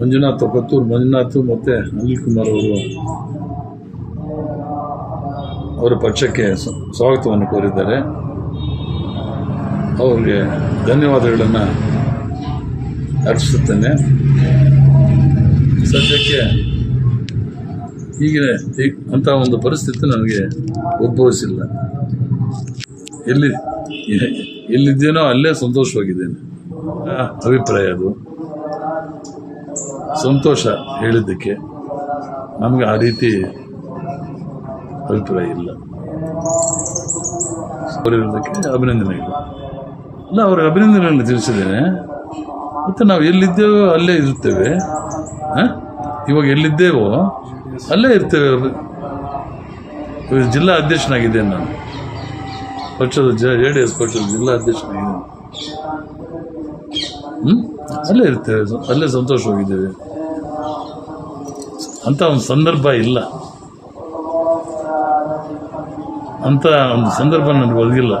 ಮಂಜುನಾಥ್ ಕೊತ್ತೂರು, ಮಂಜುನಾಥ್ ಮತ್ತು ಅನಿಲ್ ಕುಮಾರ್ ಅವರು ಅವರ ಪಕ್ಷಕ್ಕೆ ಸ್ವಾಗತವನ್ನು ಕೋರಿದ್ದಾರೆ. ಅವರಿಗೆ ಧನ್ಯವಾದಗಳನ್ನು ಅರ್ಪಿಸುತ್ತೇನೆ. ಸದ್ಯಕ್ಕೆ ಈಗಿನ ಅಂತ ಒಂದು ಪರಿಸ್ಥಿತಿ ನನಗೆ ಉದ್ಭವಿಸಿಲ್ಲ ಎಲ್ಲಿ, ಎಲ್ಲಿದ್ದೇನೋ ಅಲ್ಲೇ ಸಂತೋಷವಾಗಿದ್ದೇನೆ. ಅಭಿಪ್ರಾಯ ಅದು. ಸಂತೋಷ ಹೇಳಿದ್ದಕ್ಕೆ ನಮಗೆ ಆ ರೀತಿ ಅಭಿಪ್ರಾಯ ಇಲ್ಲ. ಅವರಿರೋದಕ್ಕೆ ಅಭಿನಂದನೆಗಳು. ಇಲ್ಲ, ಅವ್ರಿಗೆ ಅಭಿನಂದನೆಗಳನ್ನು ತಿಳಿಸಿದ್ದೇನೆ. ಮತ್ತು ನಾವು ಎಲ್ಲಿದ್ದೇವೋ ಅಲ್ಲೇ ಇರುತ್ತೇವೆ. ಹಾಂ? ಇವಾಗ ಎಲ್ಲಿದ್ದೇವೋ ಅಲ್ಲೇ ಇರ್ತೇವೆ ಜಿಲ್ಲಾ ಅಧ್ಯಕ್ಷನಾಗಿದ್ದೇನೆ ನಾನು. ಪಕ್ಷದ ಜೆ ಡಿ ಎಸ್ ಪಕ್ಷದ ಜಿಲ್ಲಾ ಅಧ್ಯಕ್ಷನಾಗಿದ್ದೇನೆ. ಹ್ಮ್? ಅಲ್ಲೇ ಇರ್ತೇವೆ ಅಲ್ಲೇ ಸಂತೋಷವಾಗಿದ್ದೇವೆ ಅಂತ ಒಂದು ಸಂದರ್ಭ ಇಲ್ಲ. ಅಂತ ಒಂದು ಸಂದರ್ಭ ನನಗೆ ಒದಗಿಲ್ಲ.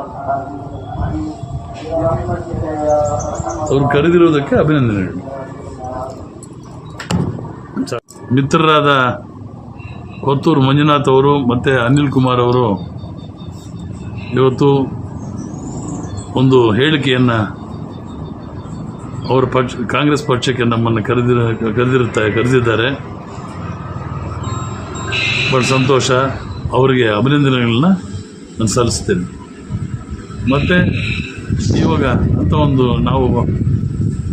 ಅವ್ರು ಕರೆದಿರೋದಕ್ಕೆ ಅಭಿನಂದನೆಗಳು. ಮಿತ್ರರಾದ ಕೊತ್ತೂರು ಮಂಜುನಾಥ್ ಅವರು ಮತ್ತು ಅನಿಲ್ ಕುಮಾರ್ ಅವರು ಇವತ್ತು ಒಂದು ಹೇಳಿಕೆಯನ್ನು ಅವರ ಪಕ್ಷ, ಕಾಂಗ್ರೆಸ್ ಪಕ್ಷಕ್ಕೆ ನಮ್ಮನ್ನು ಕರೆದಿರ ಕರೆದಿರುತ್ತಾರೆ ಕರೆದಿದ್ದಾರೆ. ಬಹಳ ಸಂತೋಷ. ಅವರಿಗೆ ಅಭಿನಂದನೆಗಳನ್ನ ನಾನು ಸಲ್ಲಿಸ್ತೇನೆ ಮತ್ತು ಇವಾಗ ಅಂತ ಒಂದು ನಾವು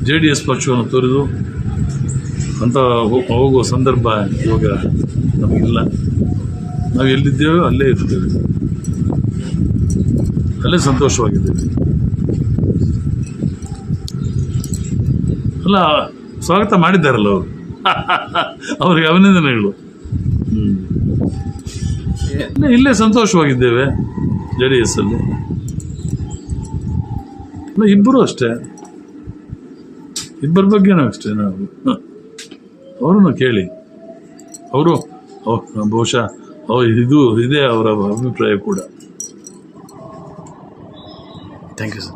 ಜೆ ಡಿ ಎಸ್ ಪಕ್ಷವನ್ನು ತೊರೆದು ಅಂತ ಹೋಗುವ ಸಂದರ್ಭ ಇವಾಗ ನಮಗಿಲ್ಲ. ನಾವು ಎಲ್ಲಿದ್ದೇವೆ ಅಲ್ಲೇ ಇರ್ತೇವೆ. ಅಲ್ಲೇ ಸಂತೋಷವಾಗಿದ್ದೇವೆ. ಅಲ್ಲ ಸ್ವಾಗತ ಮಾಡಿದ್ದಾರಲ್ಲ ಅವರು. ಅವರಿಗೆ ಅಭಿನಂದನೆಗಳು. ಹ್ಮ್. ಇಲ್ಲೇ- ಸಂತೋಷವಾಗಿದ್ದೇವೆ ಜೆ ಡಿ ಎಸ್ ಅಲ್ಲಿ ಇಬ್ಬರು ಅಷ್ಟೇ. ಇಬ್ಬರ ಬಗ್ಗೆನೂ ಅಷ್ಟೇ ನಾವು. ಅವರನ್ನು ಕೇಳಿ. ಅವರು ಬಹುಶಃ ಇದು, ಇದೇ ಅವರ ಅಭಿಪ್ರಾಯ ಕೂಡ. Thank you sir